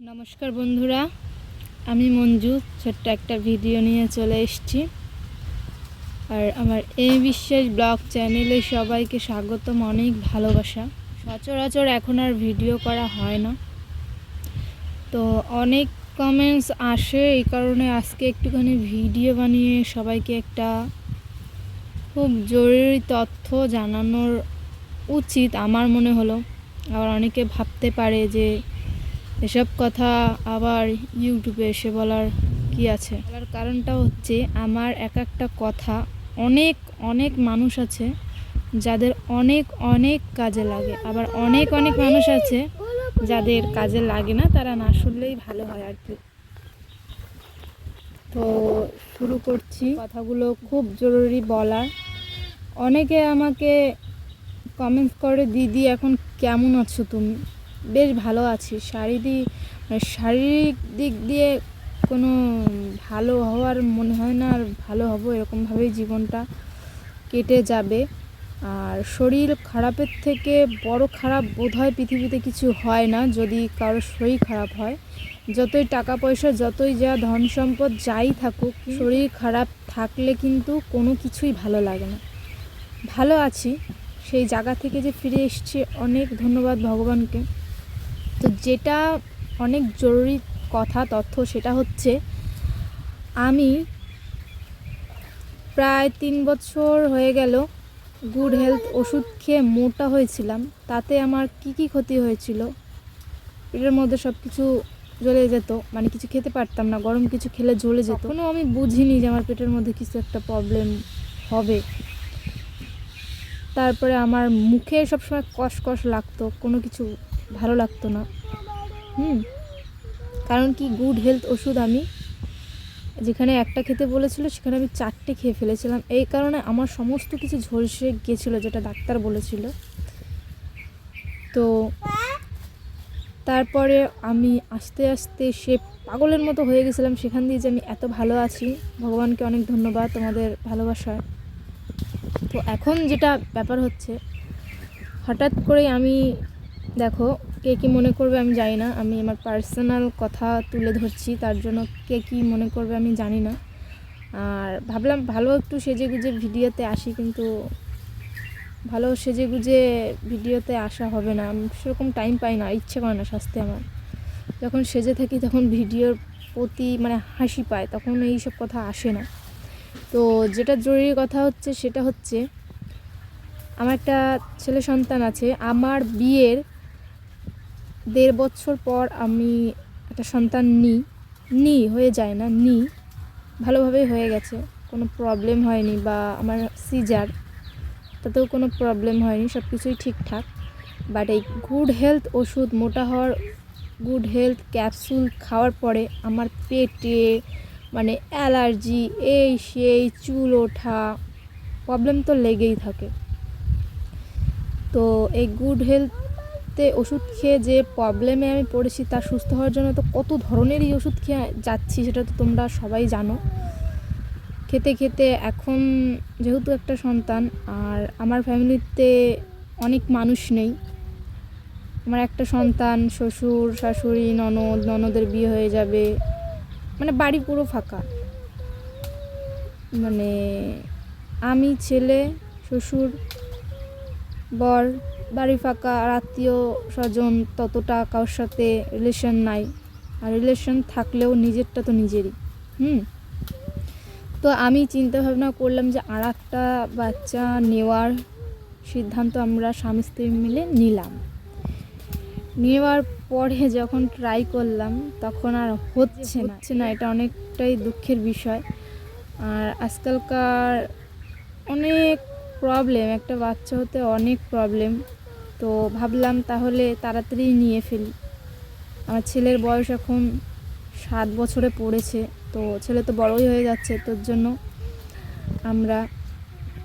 নমস্কার বন্ধুরা, আমি মঞ্জু, ছোট্ট একটা ভিডিও নিয়ে চলে এসেছি। আর আমার এই বিশ্বাস ব্লগ চ্যানেলে সবাইকে স্বাগতম, অনেক ভালোবাসা। সচরাচর এখন আর ভিডিও করা হয় না। তো অনেক কমেন্টস আসে, এই কারণে আজকে একটুখানি ভিডিও বানিয়ে সবাইকে একটা খুব জরুরি তথ্য জানানোর উচিত আমার মনে হলো। আবার অনেকে ভাবতে পারে যে এসব কথা আবার ইউটিউবে এসে বলার কি আছে? বলার কারণটা হচ্ছে আমার এক একটা কথা অনেক অনেক মানুষ আছে যাদের অনেক অনেক কাজে লাগে। আবার অনেক অনেক মানুষ আছে যাদের কাজে লাগে না, তারা না শুনলেই ভালো হয় আর কি। তো শুরু করছি। কথাগুলো খুব জরুরি বলার। অনেকে আমাকে কমেন্টস করে, দিদি, এখন কেমন আছো তুমি? বেশ ভালো আছি। শারীরিক মানে শারীরিক দিক দিয়ে কোনো ভালো হওয়ার মনে হয় না আর ভালো হব এরকমভাবেই জীবনটা কেটে যাবে। আর শরীর খারাপের থেকে বড় খারাপ বোধ হয় পৃথিবীতে কিছু হয় না যদি কারোর শরীর খারাপ হয়। যতই টাকা পয়সা যতই যা ধন সম্পদ যাই থাকুক শরীর খারাপ থাকলে কিন্তু কোনো কিছুই ভালো লাগে না। ভালো আছি। সেই জায়গা থেকে যে ফিরে এসেছি অনেক ধন্যবাদ ভগবানকে। তো যেটা অনেক জরুরি কথা, তথ্য সেটা হচ্ছে, আমি প্রায় তিন বছর হয়ে গেল গুড হেলথ ওষুধ খেয়ে মোটা হয়েছিলাম। তাতে আমার কি কি ক্ষতি হয়েছিল? পেটের মধ্যে সব কিছু জ্বলে যেত মানে কিছু খেতে পারতাম না, গরম কিছু খেলে জ্বলে যেত। কোনো আমি বুঝিনি যে আমার পেটের মধ্যে কিছু একটা প্রবলেম হবে। তারপরে আমার মুখে সবসময় কষ কষ লাগতো, কোনো কিছু ভালো লাগতো না। হুম। কারণ কি গুড হেলথ ওষুধ আমি যেখানে একটা খেতে বলেছিল, সেখানে আমি চারটে খেয়ে ফেলেছিলাম। এই কারণে আমার সমস্ত কিছু ঝলসে গিয়েছিল, যেটা ডাক্তার বলেছিল। তো তারপরে আমি আস্তে আস্তে সে পাগলের মতো হয়ে গেছিলাম সেখান দিয়ে যে আমি এত ভালো আছি। ভগবানকে অনেক ধন্যবাদ তোমাদের ভালোবাসায় তো এখন যেটা ব্যাপার হচ্ছে, হঠাৎ করে আমি দেখো, কে কী মনে করবে আমি জানি না। আমি আমার পার্সোনাল কথা তুলে ধরছি, তার জন্য কে কী মনে করবে আমি জানি না। আর ভাবলাম ভালো একটু সেজে গুজে ভিডিওতে আসি, কিন্তু ভালো সেজে গুজে ভিডিওতে আসা হবে না। আমি সেরকম টাইম পাই না, ইচ্ছে করে না স্বাস্থ্যে আমার। যখন সেজে থাকি, তখন ভিডিওর প্রতি মানে হাসি পায়, তখন এইসব কথা আসে না। তো যেটা জরুরি কথা হচ্ছে, সেটা হচ্ছে, আমার একটা ছেলে সন্তান আছে, আমার বিয়ের দেড় বছর পর আমি একটা সন্তান নিই নিই হয়ে যায় না নিই ভালোভাবেই হয়ে গেছে। কোনো প্রবলেম হয়নি বা আমার সিজার তাতেও কোনো প্রবলেম হয়নি সব কিছুই ঠিকঠাক। বাট এই গুড হেলথ ওষুধ, মোটা হওয়ার গুড হেলথ ক্যাপসুল খাওয়ার পরে আমার পেটে মানে অ্যালার্জি এই সেই, চুল ওঠা প্রবলেম তো লেগেই থাকে। তো এই গুড হেলথে ওষুধ খেয়ে যে প্রবলেমে আমি পড়েছি, তার সুস্থ হওয়ার জন্য তো কত ধরনেরই ওষুধ খেয়ে যাচ্ছি সেটা তো তোমরা সবাই জানো। খেতে খেতে এখন যেহেতু একটা সন্তান, আর আমার ফ্যামিলিতে অনেক মানুষ নেই। আমার একটা সন্তান, শ্বশুর, শাশুড়ি, ননদ, ননদের বিয়ে হয়ে যাবে। মানে বাড়ি পুরো ফাঁকা। মানে আমি ছেলে, শ্বশুর, বর বাড়ি ফাঁকা আর আত্মীয় স্বজন ততটা কারোর সাথে রিলেশন নাই। আর রিলেশন থাকলেও নিজেরটা তো নিজেরই, হুম? তো আমি চিন্তা ভাবনা করলাম যে আর একটা বাচ্চা নেওয়ার সিদ্ধান্ত আমরা স্বামী স্ত্রী মিলে নিলাম। নেওয়ার পরে যখন ট্রাই করলাম, তখন আর হচ্ছে না। হচ্ছে না, এটা অনেকটাই দুঃখের বিষয়। আর আজকালকার অনেক প্রবলেম একটা বাচ্চা হতে অনেক প্রবলেম তো ভাবলাম তাহলে তাড়াতাড়ি নিয়ে ফেলি। আমার ছেলের বয়স এখন সাত বছরে পড়েছে, তো ছেলে তো বড়ই হয়ে যাচ্ছে, তোর জন্য আমরা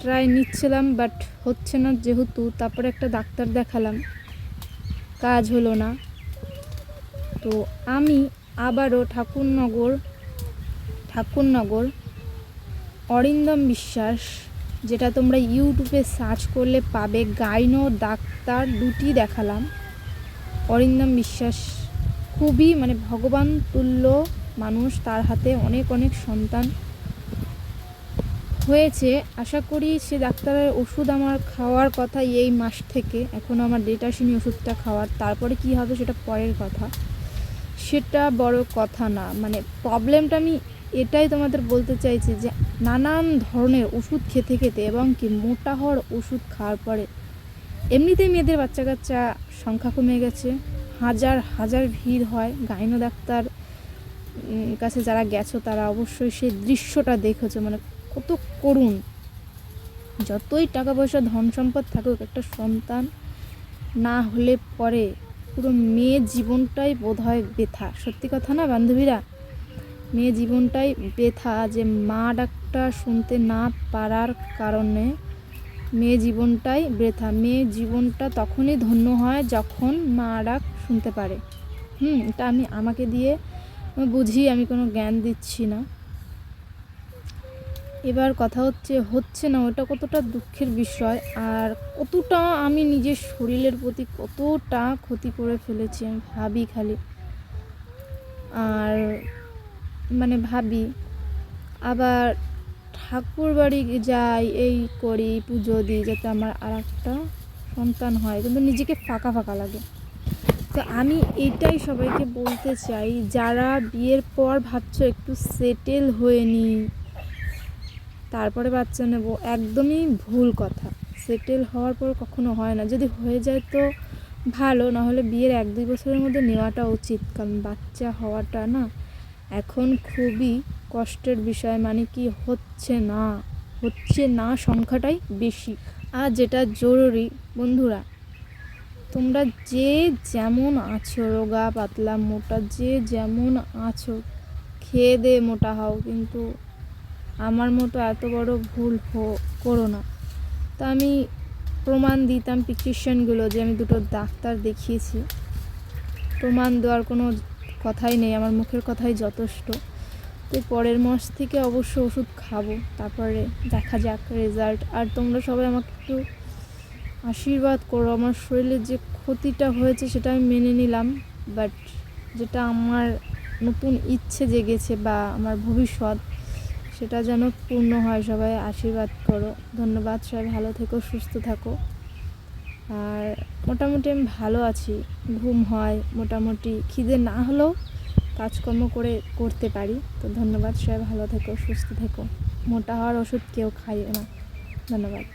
ট্রাই নিচ্ছিলাম বাট হচ্ছে না যেহেতু, তারপরে একটা ডাক্তার দেখালাম, কাজ হলো না। তো আমি আবারও ঠাকুরনগর ঠাকুরনগর, অরিন্দম বিশ্বাস যেটা তোমরা ইউটিউবে সার্চ করলে পাবে। গাইনো ডাক্তার দুটি দেখালাম। অরিন্দম বিশ্বাস খুবই মানে ভগবান তুল্য মানুষ, তার হাতে অনেক অনেক সন্তান হয়েছে। আশা করি সে ডাক্তারের ওষুধ আমার খাওয়ার কথা এই মাস থেকে। এখন আমার ডেট ওষুধটা খাওয়ার। তারপরে কি হবে সেটা পরের কথা। সেটা বড় কথা না। মানে প্রবলেমটা আমি এটাই তোমাদের বলতে চাইছি যে নানান ধরনের ওষুধ খেতে খেতে এবং কি মোটা হওয়ার ওষুধ খাওয়ার পরে এমনিতেই মেয়েদের বাচ্চা কাচ্চা সংখ্যা কমে গেছে। হাজার হাজার ভিড় হয়। গাইনো ডাক্তার কাছে যারা গেছো তারা অবশ্যই সেই দৃশ্যটা দেখেছ। মানে কত করুণ। যতই টাকা পয়সা ধন সম্পদ থাকুক, একটা সন্তান না হলে পরে পুরো মেয়ে জীবনটাই বোধ হয় বেথা। সত্যি কথা না, বান্ধবীরা? মেয়ে জীবনটাই বেথা যে মা ডাকটা শুনতে না পারার কারণে মেয়ে জীবনটাই বৃথা মেয়ে জীবনটা তখনই ধন্য হয় যখন মা ডাক শুনতে পারে। হুম, এটা আমি আমাকে দিয়ে বুঝি, আমি কোনো জ্ঞান দিচ্ছি না। এবার কথা হচ্ছে হচ্ছে না, ওটা কতটা দুঃখের বিষয় আর কতটা আমি নিজের শরীরের প্রতি কতটা ক্ষতি করে ফেলেছি আমি ভাবি খালি। আর মানে ভাবি, আবার ঠাকুর বাড়ি যাই, এই করি, পুজো দিই যাতে আমার আর একটা সন্তান হয়। কিন্তু নিজেকে ফাঁকা ফাঁকা লাগে। তো আমি এটাই সবাইকে বলতে চাই, যারা বিয়ের পর ভাবছ একটু সেটেল হয়ে নিই, তারপরে বাচ্চা নেব, একদমই ভুল কথা। সেটেল হওয়ার পর কখনো হয় না। যদি হয়ে যায় তো ভালো, নাহলে বিয়ের এক দুই বছরের মধ্যে নেওয়াটা উচিত। কারণ বাচ্চা হওয়াটা না এখন খুবই কষ্টের বিষয় মানে কি হচ্ছে না? হচ্ছে না সংখ্যাটাই বেশি। আর যেটা জরুরি, বন্ধুরা, তোমরা যে যেমন আছো, রোগা, পাতলা, মোটা, যে যেমন আছো, খেয়ে দে মোটা হও, কিন্তু আমার মতো এত বড় ভুল হো, করো না। তা আমি প্রমাণ দিতাম প্রিসক্রিপশানগুলো যে আমি দুটো ডাক্তার দেখিয়েছি। প্রমাণ দেওয়ার কোনো কথাই নেই, আমার মুখের কথাই যথেষ্ট। তো পরের মাস থেকে অবশ্য ওষুধ খাব, তারপরে দেখা যাক রেজাল্ট আর তোমরা সবাই আমাকে একটু আশীর্বাদ করো, আমার শরীরে যে ক্ষতিটা হয়েছে সেটা আমি মেনে নিলাম বাট যেটা আমার নতুন ইচ্ছে জেগেছে বা আমার ভবিষ্যৎ, সেটা যেন পূর্ণ হয়, সবাই আশীর্বাদ করো। ধন্যবাদ, সবাই ভালো থেকো, সুস্থ থাকো। আর মোটামুটি আমি ভালো আছি। ঘুম হয়, মোটামুটি খিদে না হলেও কাজকর্ম করে করতে পারি। তো ধন্যবাদ, সবাই ভালো থেকো, সুস্থ থেকো। মোটা হওয়ার ওষুধ কেউ খাইও না। ধন্যবাদ।